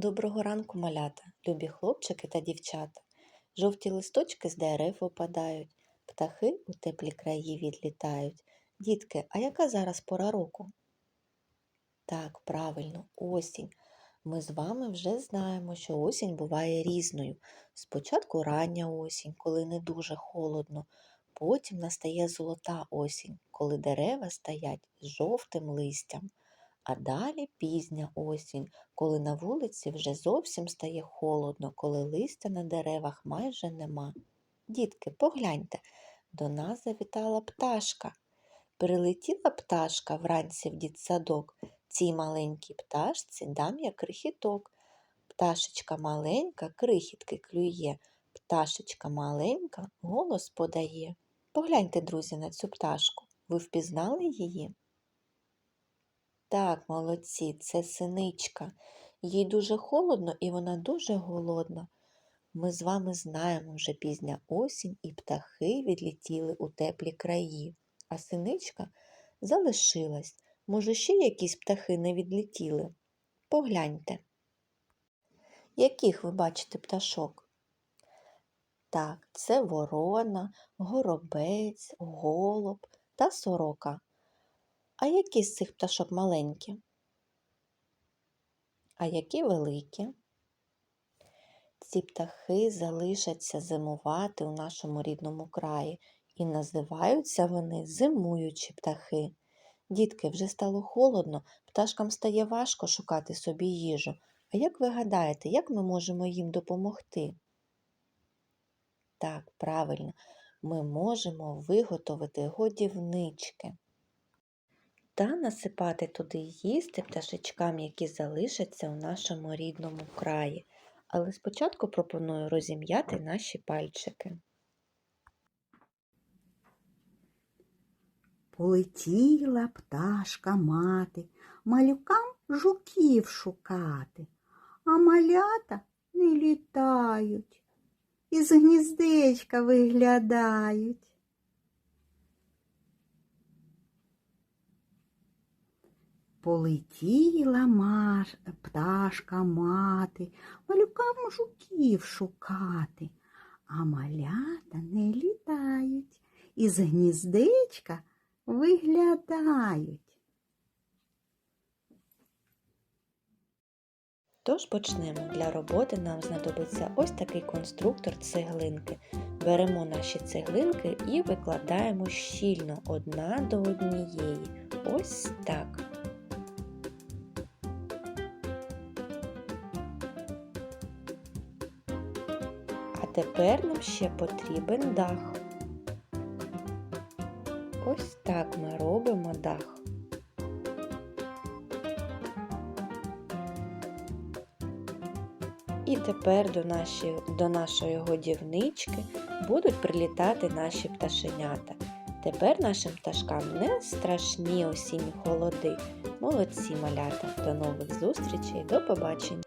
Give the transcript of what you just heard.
Доброго ранку, малята, любі хлопчики та дівчата. Жовті листочки з дерев опадають, птахи у теплі краї відлітають. Дітки, а яка зараз пора року? Так, правильно, осінь. Ми з вами вже знаємо, що осінь буває різною. Спочатку рання осінь, коли не дуже холодно, потім настає золота осінь, коли дерева стоять з жовтим листям. А далі пізня осінь, коли на вулиці вже зовсім стає холодно, коли листя на деревах майже нема. Дітки, погляньте, до нас завітала пташка. Прилетіла пташка вранці в дітсадок. Цій маленькій пташці дам я крихіток. Пташечка маленька крихітки клює, пташечка маленька голос подає. Погляньте, друзі, на цю пташку. Ви впізнали її? Так, молодці, це синичка. Їй дуже холодно і вона дуже голодна. Ми з вами знаємо вже пізня осінь, і птахи відлетіли у теплі краї, а синичка залишилась. Може, ще якісь птахи не відлетіли? Погляньте. Яких ви бачите пташок? Так, це ворона, горобець, голуб та сорока. А які з цих пташок маленькі? А які великі? Ці птахи залишаться зимувати у нашому рідному краї, і називаються вони зимуючі птахи. Дітки, вже стало холодно, пташкам стає важко шукати собі їжу. А як ви гадаєте, як ми можемо їм допомогти? Так, правильно, ми можемо виготовити годівнички та насипати туди їсти пташечкам, які залишаться у нашому рідному краї. Але спочатку пропоную розім'яти наші пальчики. Полетіла пташка мати, малюкам жуків шукати, а малята не літають, із гніздечка виглядають. Полетіла маш... пташка мати, малюкам жуків шукати, а малята не літають, із гніздечка виглядають. Тож почнемо. Для роботи нам знадобиться ось такий конструктор цеглинки. Беремо наші цеглинки і викладаємо щільно одна до однієї. Ось так. Тепер нам ще потрібен дах. Ось так ми робимо дах. І тепер до нашої, до нашої годівнички будуть прилітати наші пташенята. Тепер нашим пташкам не страшні осінні холоди. Молодці малята! До нових зустрічей, до побачення!